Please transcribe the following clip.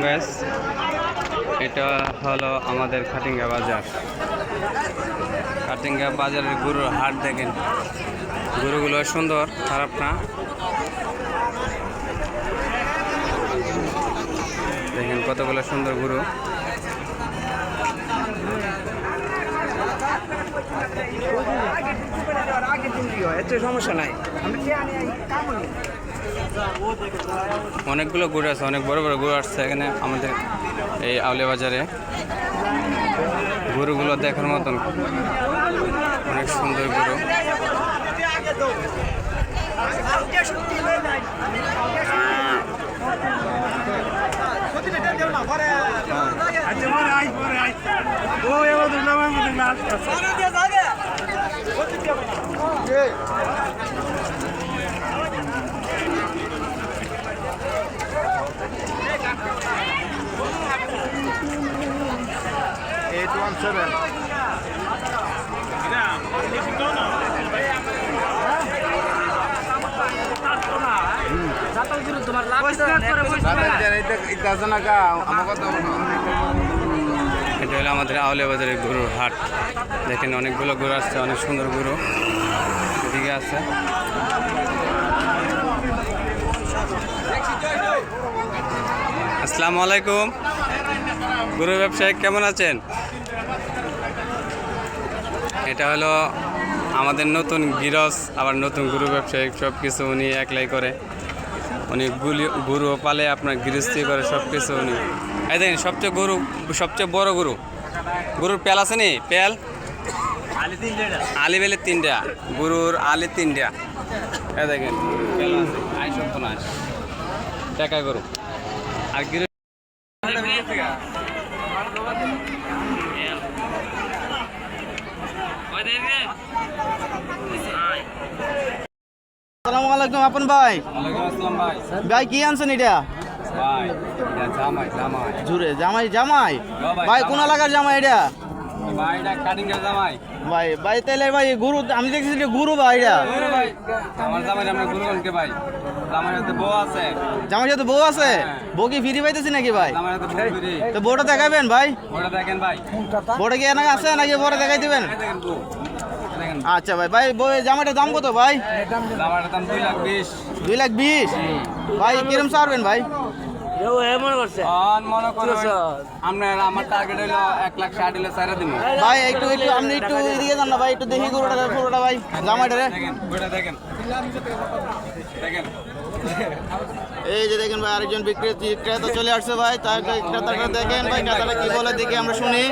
Gas এটা হলো আমাদের খাটিঙ্গা বাজার খাটিঙ্গা বাজারের গরুর হাট দেখেন গরুগুলো সুন্দর খারাপ না দেখেন কতগুলো সুন্দর গরু সমস্যা নাই অনেকগুলো গরু আছে, অনেক বড় বড় গরু আসছে এখানে আমাদের এই আউলে বাজারে। গরুগুলো দেখার মতন অনেক সুন্দর গরু এটা হলো আমাদের আউলে বাজারের গরুর হাট। দেখেন অনেকগুলো গরু আসছে, অনেক সুন্দর গরু। এদিকে আছে। আসসালামু আলাইকুম। গরু ব্যবসায়ী কেমন আছেন? এটা হলো আমাদের নতুন গিরস আবার নতুন গুরু ব্যবসায়ী সব কিছু উনি একলাই করে। উনি গুলি গরুও পালে আপনার গৃহস্থী করে সব কিছু উনি। এই দেখেন সবচেয়ে গরু সবচেয়ে বড় গরু। গরুর পেল আছে নি? পেল? আলি বেলে তিনটা। গরুর আলি তিনটা। এই দেখেন আছে আই টাকা গরু। আর গির আসসালামু আলাইকুম আপন ভাই। ভাই কি আনছেন এটা? জুড়ে জামাই জামাই? ভাই, কোন। এলাকার জামাই এটা? ভাই গুরু আমি দেখছি গুরু ভাই এটা। আমার জামাই আমরা গুরুগণকে ভাই জামাই হাতে বউ আছে? জামাই সাথে বউ আছে বউ কি ফিরি পাইতেছি নাকি ভাই? তো বউটা দেখাবেন ভাই? ওটা দেখেন ভাই। বউটা কি এনাকে আছে নাকি পরে দেখাই দিবেন এই দেখেন বউ দেখেন আচ্ছা ভাই ভাই বই জামাটার দাম কত ভাই? জামাটার দাম দুই লাখ বিশ। দুই লাখ বিশ। ভাই কিরম সারবেন ভাই? অন মনে করুন আপনার আমার টার্গেট হলো এক লাখ ষাট হলে সাইরা দিন ভাই একটু একটু আপনি একটু এদিকে যান না ভাই একটু দেখি গরুটা পুরোটা ভাই জামাইটারে দেখেন দেখেন। দেখেন। এই যে দেখেন ভাই আরেকজন বিক্রেতা ক্রেতা চলে আসছে ভাই তাকে ক্রেতাটা দেখেন ভাই ক্রেতাটা কি বলে দেখি আমরা শুনি।